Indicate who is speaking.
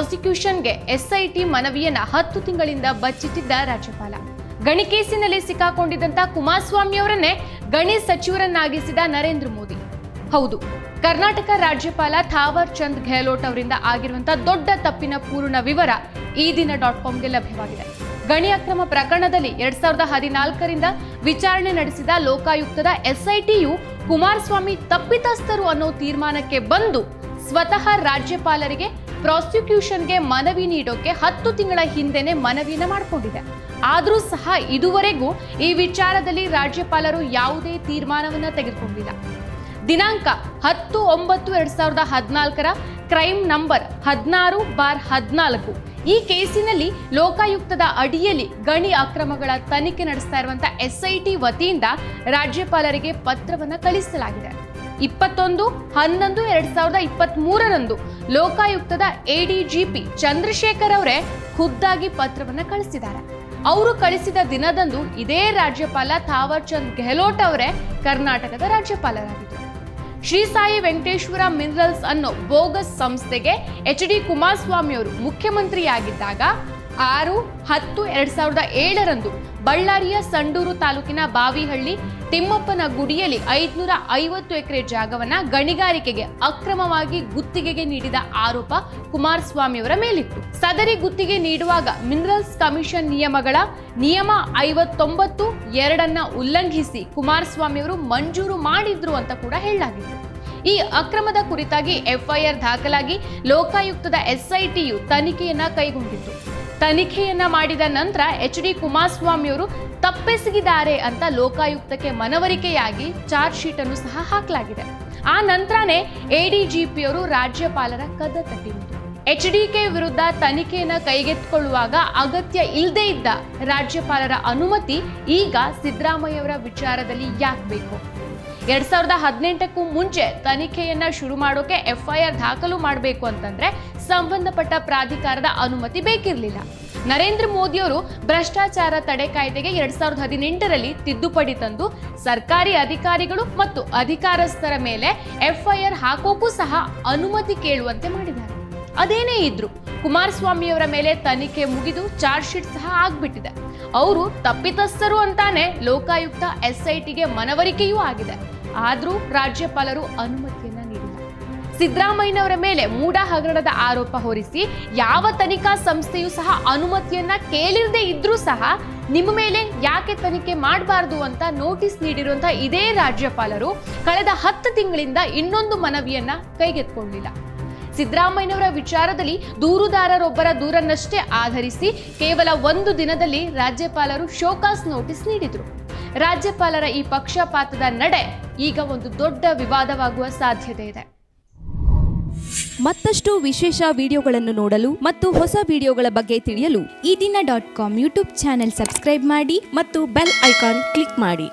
Speaker 1: ಪ್ರಾಸಿಕ್ಯೂಷನ್ಗೆ SIT ಮನವಿಯನ್ನ ಹತ್ತು ತಿಂಗಳಿಂದ ಬಚ್ಚಿಟ್ಟಿದ್ದ ರಾಜ್ಯಪಾಲ. ಗಣಿ ಕೇಸಿನಲ್ಲಿ ಸಿಕ್ಕಾಕೊಂಡಿದ್ದಂತ ಕುಮಾರಸ್ವಾಮಿ ಅವರನ್ನೇ ಗಣಿ ಸಚಿವರನ್ನಾಗಿಸಿದ ನರೇಂದ್ರ ಮೋದಿ. ಹೌದು, ಕರ್ನಾಟಕ ರಾಜ್ಯಪಾಲ ಥಾವರ್ ಚಂದ್ ಗೆಹ್ಲೋಟ್ ಅವರಿಂದ ಆಗಿರುವಂತಹ ದೊಡ್ಡ ತಪ್ಪಿನ ಪೂರ್ಣ ವಿವರ ಈ ದಿನ ಡಾಟ್ ಕಾಮ್ಗೆ ಲಭ್ಯವಾಗಿದೆ. ಗಣಿ ಅಕ್ರಮ ಪ್ರಕರಣದಲ್ಲಿ ಎರಡ್ ಸಾವಿರದ ಹದಿನಾಲ್ಕರಿಂದ ವಿಚಾರಣೆ ನಡೆಸಿದ ಲೋಕಾಯುಕ್ತದ ಎಸ್ಐಟಿಯು ಕುಮಾರಸ್ವಾಮಿ ತಪ್ಪಿತಸ್ಥರು ಅನ್ನೋ ತೀರ್ಮಾನಕ್ಕೆ ಬಂದು ಸ್ವತಃ ರಾಜ್ಯಪಾಲರಿಗೆ ಪ್ರಾಸಿಕ್ಯೂಷನ್ಗೆ ಮನವಿ ನೀಡೋಕೆ ಹತ್ತು ತಿಂಗಳ ಹಿಂದೆನೆ ಮನವಿನ ಮಾಡಿಕೊಂಡಿದೆ. ಆದರೂ ಸಹ ಇದುವರೆಗೂ ಈ ವಿಚಾರದಲ್ಲಿ ರಾಜ್ಯಪಾಲರು ಯಾವುದೇ ತೀರ್ಮಾನವನ್ನ ತೆಗೆದುಕೊಂಡಿಲ್ಲ. ದಿನಾಂಕ ಹತ್ತು ಒಂಬತ್ತು ಎರಡ್ ಸಾವಿರದ ಹದಿನಾಲ್ಕರ ಕ್ರೈಮ್ ನಂಬರ್ ಹದಿನಾರು ಬಾರ್ ಹದಿನಾಲ್ಕು. ಈ ಕೇಸಿನಲ್ಲಿ ಲೋಕಾಯುಕ್ತದ ಅಡಿಯಲ್ಲಿ ಗಣಿ ಅಕ್ರಮಗಳ ತನಿಖೆ ನಡೆಸ್ತಾ ಇರುವಂತಹ ಎಸ್ಐಟಿ ವತಿಯಿಂದ ರಾಜ್ಯಪಾಲರಿಗೆ ಪತ್ರವನ್ನು ಕಳಿಸಲಾಗಿದೆ. ಇಪ್ಪತ್ತೊಂದು, ಹನ್ನೊಂದು, ಎರಡ್ ಸಾವಿರದ ಇಪ್ಪತ್ತ್ ಮೂರರಂದು ಲೋಕಾಯುಕ್ತದ ಎಡಿಜಿಪಿ ಚಂದ್ರಶೇಖರ್ ಅವರೇ ಖುದ್ದಾಗಿ ಪತ್ರವನ್ನ ಕಳಿಸಿದ್ದಾರೆ. ಅವರು ಕಳಿಸಿದ ದಿನದಂದು ಇದೇ ರಾಜ್ಯಪಾಲ ಥಾವರ್ ಚಂದ್ ಗೆಹ್ಲೋಟ್ ಅವರೇ ಕರ್ನಾಟಕದ ರಾಜ್ಯಪಾಲರಾಗಿದ್ದರು ಶ್ರೀ ಸಾಯಿ ವೆಂಕಟೇಶ್ವರ ಮಿನರಲ್ಸ್ ಅನ್ನೋ ಬೋಗಸ್ ಸಂಸ್ಥೆಗೆ ಎಚ್ ಡಿ ಕುಮಾರಸ್ವಾಮಿ ಅವರು ಮುಖ್ಯಮಂತ್ರಿಯಾಗಿದ್ದಾಗ ಆರು, ಹತ್ತು, ಎರಡ್ ಸಾವಿರದ ಏಳರಂದು ಬಳ್ಳಾರಿಯ ಸಂಡೂರು ತಾಲೂಕಿನ ಬಾವಿಹಳ್ಳಿ ತಿಮ್ಮಪ್ಪನ ಗುಡಿಯಲ್ಲಿ ಐದುನೂರ ಐವತ್ತು ಎಕರೆ ಜಾಗವನ್ನ ಗಣಿಗಾರಿಕೆಗೆ ಅಕ್ರಮವಾಗಿ ಗುತ್ತಿಗೆಗೆ ನೀಡಿದ ಆರೋಪ ಕುಮಾರಸ್ವಾಮಿಯವರ ಮೇಲಿತ್ತು. ಸದರಿ ಗುತ್ತಿಗೆ ನೀಡುವಾಗ ಮಿನರಲ್ಸ್ ಕಮಿಷನ್ ನಿಯಮಗಳ ನಿಯಮ ಐವತ್ತೊಂಬತ್ತು ಎರಡನ್ನ ಉಲ್ಲಂಘಿಸಿ ಕುಮಾರಸ್ವಾಮಿಯವರು ಮಂಜೂರು ಮಾಡಿದ್ರು ಅಂತ ಕೂಡ ಹೇಳಲಾಗಿತ್ತು ಈ ಅಕ್ರಮದ ಕುರಿತಾಗಿ ಎಫ್ಐಆರ್ ದಾಖಲಾಗಿ ಲೋಕಾಯುಕ್ತದ ಎಸ್ಐಟಿಯು ತನಿಖೆಯನ್ನ ಕೈಗೊಂಡಿತ್ತು. ತನಿಖೆಯನ್ನ ಮಾಡಿದ ನಂತರ ಎಚ್ ಡಿ ಕುಮಾರಸ್ವಾಮಿಯವರು ತಪ್ಪೆಸಗಿದ್ದಾರೆ ಅಂತ ಲೋಕಾಯುಕ್ತಕ್ಕೆ ಮನವರಿಕೆಯಾಗಿ ಚಾರ್ಜ್ ಶೀಟ್ ಅನ್ನು ಸಹ ಹಾಕಲಾಗಿದೆ. ಆ ನಂತರನೇ ಎಡಿಜಿಪಿಯವರು ರಾಜ್ಯಪಾಲರ ಕದ ತಟ್ಟಿರುವುದು. ಎಚ್ ಡಿ ಕೆ ವಿರುದ್ಧ ತನಿಖೆಯನ್ನು ಕೈಗೆತ್ತಿಕೊಳ್ಳುವಾಗ ಅಗತ್ಯ ಇಲ್ಲದೇ ಇದ್ದ ರಾಜ್ಯಪಾಲರ ಅನುಮತಿ ಈಗ ಸಿದ್ದರಾಮಯ್ಯವರ ವಿಚಾರದಲ್ಲಿ ಯಾಕೆ ಬೇಕು? ಎರಡ್ ಸಾವಿರದ ಹದಿನೆಂಟಕ್ಕೂ ಮುಂಚೆ ತನಿಖೆಯನ್ನ ಶುರು ಮಾಡೋಕೆ ಎಫ್ಐಆರ್ ದಾಖಲು ಮಾಡಬೇಕು ಅಂತಂದ್ರೆ ಸಂಬಂಧಪಟ್ಟ ಪ್ರಾಧಿಕಾರದ ಅನುಮತಿ ಬೇಕಿರಲಿಲ್ಲ. ನರೇಂದ್ರ ಮೋದಿಯವರು ಭ್ರಷ್ಟಾಚಾರ ತಡೆ ಕಾಯ್ದೆಗೆ ಎರಡ್ ಸಾವಿರದ ಹದಿನೆಂಟರಲ್ಲಿ ತಿದ್ದುಪಡಿ ತಂದು ಸರ್ಕಾರಿ ಅಧಿಕಾರಿಗಳು ಮತ್ತು ಅಧಿಕಾರಸ್ಥರ ಮೇಲೆ ಎಫ್ಐಆರ್ ಹಾಕೋಕ್ಕೂ ಸಹ ಅನುಮತಿ ಕೇಳುವಂತೆ ಮಾಡಿದ್ದಾರೆ. ಅದೇನೇ ಇದ್ರು ಕುಮಾರಸ್ವಾಮಿಯವರ ಮೇಲೆ ತನಿಖೆ ಮುಗಿದು ಚಾರ್ಜ್ ಶೀಟ್ ಸಹ ಆಗ್ಬಿಟ್ಟಿದೆ. ಅವರು ತಪ್ಪಿತಸ್ಥರು ಅಂತಾನೆ ಲೋಕಾಯುಕ್ತ ಎಸ್ಐಟಿಗೆ ಮನವರಿಕೆಯೂ ಆಗಿದೆ. ಆದರೂ ರಾಜ್ಯಪಾಲರು ಅನುಮತಿಯನ್ನ ನೀಡಿಲ್ಲ. ಸಿದ್ದರಾಮಯ್ಯನವರ ಮೇಲೆ ಮೂಡ ಹಗರಣದ ಆರೋಪ ಹೊರಿಸಿ ಯಾವ ತನಿಖಾ ಸಂಸ್ಥೆಯೂ ಸಹ ಅನುಮತಿಯನ್ನ ಕೇಳಿರದೇ ಇದ್ರೂ ಸಹ ನಿಮ್ಮ ಮೇಲೆ ಯಾಕೆ ತನಿಖೆ ಮಾಡಬಾರ್ದು ಅಂತ ನೋಟಿಸ್ ನೀಡಿರುವಂತಹ ಇದೇ ರಾಜ್ಯಪಾಲರು ಕಳೆದ ಹತ್ತು ತಿಂಗಳಿಂದ ಇನ್ನೊಂದು ಮನವಿಯನ್ನ ಕೈಗೆತ್ಕೊಂಡಿಲ್ಲ ಸಿದ್ದರಾಮಯ್ಯನವರ ವಿಚಾರದಲ್ಲಿ ದೂರುದಾರರೊಬ್ಬರ ದೂರನ್ನಷ್ಟೇ ಆಧರಿಸಿ ಕೇವಲ ಒಂದು ದಿನದಲ್ಲಿ ರಾಜ್ಯಪಾಲರು ಶೋಕಾಸ್ ನೋಟಿಸ್ ನೀಡಿದರು. ರಾಜ್ಯಪಾಲರ ಈ ಪಕ್ಷಪಾತದ ನಡೆ ಈಗ ಒಂದು ದೊಡ್ಡ ವಿವಾದವಾಗುವ ಸಾಧ್ಯತೆ ಇದೆ.
Speaker 2: ಮತ್ತಷ್ಟು ವಿಶೇಷ ವಿಡಿಯೋಗಳನ್ನು ನೋಡಲು ಮತ್ತು ಹೊಸ ವಿಡಿಯೋಗಳ ಬಗ್ಗೆ ತಿಳಿಯಲು
Speaker 3: Ee Dina dot com YouTube channel subscribe ಮಾಡಿ
Speaker 2: ಮತ್ತು ಬೆಲ್ ಐಕಾನ್ ಕ್ಲಿಕ್ ಮಾಡಿ.